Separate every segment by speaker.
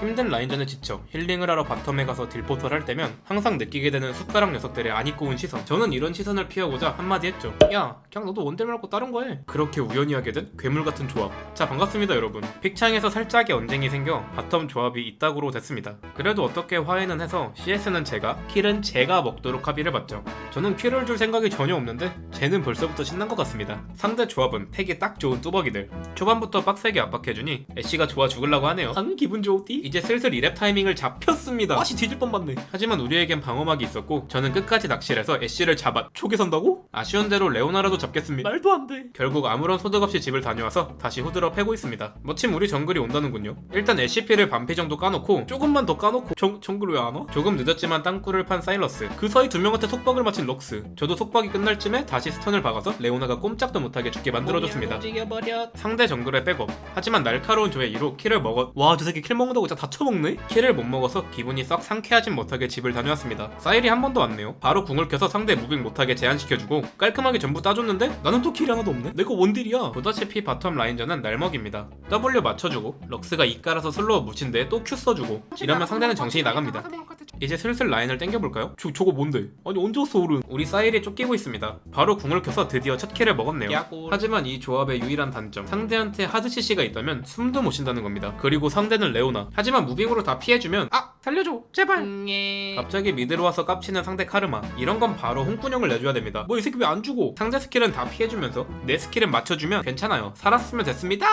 Speaker 1: 힘든 라인전에 지쳐 힐링을 하러 바텀에 가서 딜포터를 할 때면 항상 느끼게 되는 숟가락 녀석들의 안 입고 온 시선. 저는 이런 시선을 피하고자 한마디 했죠. 야 그냥 너도 원딜 말고 다른 거 해. 그렇게 우연히 하게 된 괴물 같은 조합. 자 반갑습니다 여러분. 픽창에서 살짝의 언쟁이 생겨 바텀 조합이 이따구로 됐습니다. 그래도 어떻게 화해는 해서 CS는 제가 킬은 제가 먹도록 합의를 봤죠. 저는 킬을 줄 생각이 전혀 없는데 쟤는 벌써부터 신난 것 같습니다. 상대 조합은 팩이 딱 좋은 뚜벅이들. 초반부터 빡세게 압박해주니 애쉬가 좋아 죽으려고 하네요. 한 기분 좋디? 이제 슬슬 이랩 타이밍을 잡혔습니다. 맛이 뒤질 뻔봤네. 하지만 우리에겐 방어막이 있었고 저는 끝까지 낚시를 해서 애쉬를 잡아 초기 선다고? 아쉬운 대로 레오나라도 잡겠습니다. 말도 안 돼. 결국 아무런 소득 없이 집을 다녀와서 다시 후드러 패고 있습니다. 마침 우리 정글이 온다는군요. 일단 SCP를 반피 정도 까놓고 조금만 더 까놓고 정, 정글 왜 안 와? 조금 늦었지만 땅굴을 판 사일러스. 그 사이 두 명한테 속박을 마친 럭스. 저도 속박이 끝날 쯤에 다시 스턴을 박아서 레오나가 꼼짝도 못하게 죽게 만들어줬습니다. 상대 정글의 백업. 하지만 날카로운 조의 이로 킬을 먹어 와저 새끼 킬 먹는다고 진짜 다 쳐먹네? 킬을 못 먹어서 기분이 썩 상쾌하진 못하게 집을 다녀왔습니다. 사일이 한번더 왔네요. 바로 궁을 켜서 상대 무빙 못하게 제한시켜주고 깔끔하게 전부 따줬는데 나는 또 킬이 하나도 없네? 내가 원딜이야. 보다시피 바텀 라인전은 날먹입니다. W 맞춰주고 럭스가 이 깔아서 슬로우 묻힌 데 또 Q 써주고 이러면 상대는 정신이 나갑니다 이제 슬슬 라인을 땡겨볼까요? 저, 저거 뭔데? 아니 언제 왔어 오른 우리 사일이 쫓기고 있습니다. 바로 궁을 켜서 드디어 첫 킬을 먹었네요. 하지만 이 조합의 유일한 단점 상대한테 하드 CC가 있다면 숨도 못 쉰다는 겁니다. 그리고 상대는 레오나. 하지만 무빙으로 다 피해주면 아 살려줘 제발. 갑자기 미드로 와서 깝치는 상대 카르마. 이런 건 바로 홍군형을 내줘야 됩니다. 뭐 이 새끼 왜 안 주고 상대 스킬은 다 피해주면서 내 스킬은 맞춰주면 괜찮아요. 살았으면 됐습니다.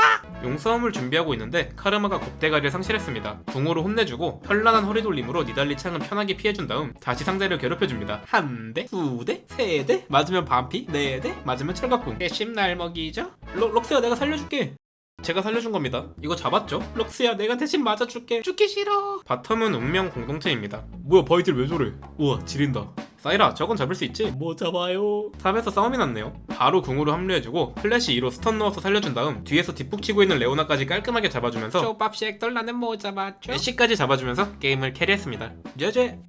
Speaker 1: 용싸움을 준비하고 있는데 카르마가 곱대가리를 상실했습니다. 궁으로 혼내주고 현란한 허리돌림으로 니달리 창은 편하게 피해준 다음 다시 상대를 괴롭혀줍니다. 한 대, 두 대, 세 대, 맞으면 반피, 네 대, 맞으면 철갑궁. 개심 날먹이죠? 럭, 럭스야 내가 살려줄게 제가 살려준 겁니다. 이거 잡았죠? 럭스야 내가 대신 맞아줄게. 죽기 싫어. 바텀은 운명 공동체입니다. 뭐야 바이들 왜 저래? 우와 지린다. 사이라 저건 잡을 수 있지? 뭐 잡아요? 탑에서 싸움이 났네요. 바로 궁으로 합류해주고 플래시 2로 스턴 넣어서 살려준 다음 뒤에서 뒷북 치고 있는 레오나까지 깔끔하게 잡아주면서 초밥식 덜 나는 뭐 잡았죠? 애쉬까지 잡아주면서 게임을 캐리했습니다. 제제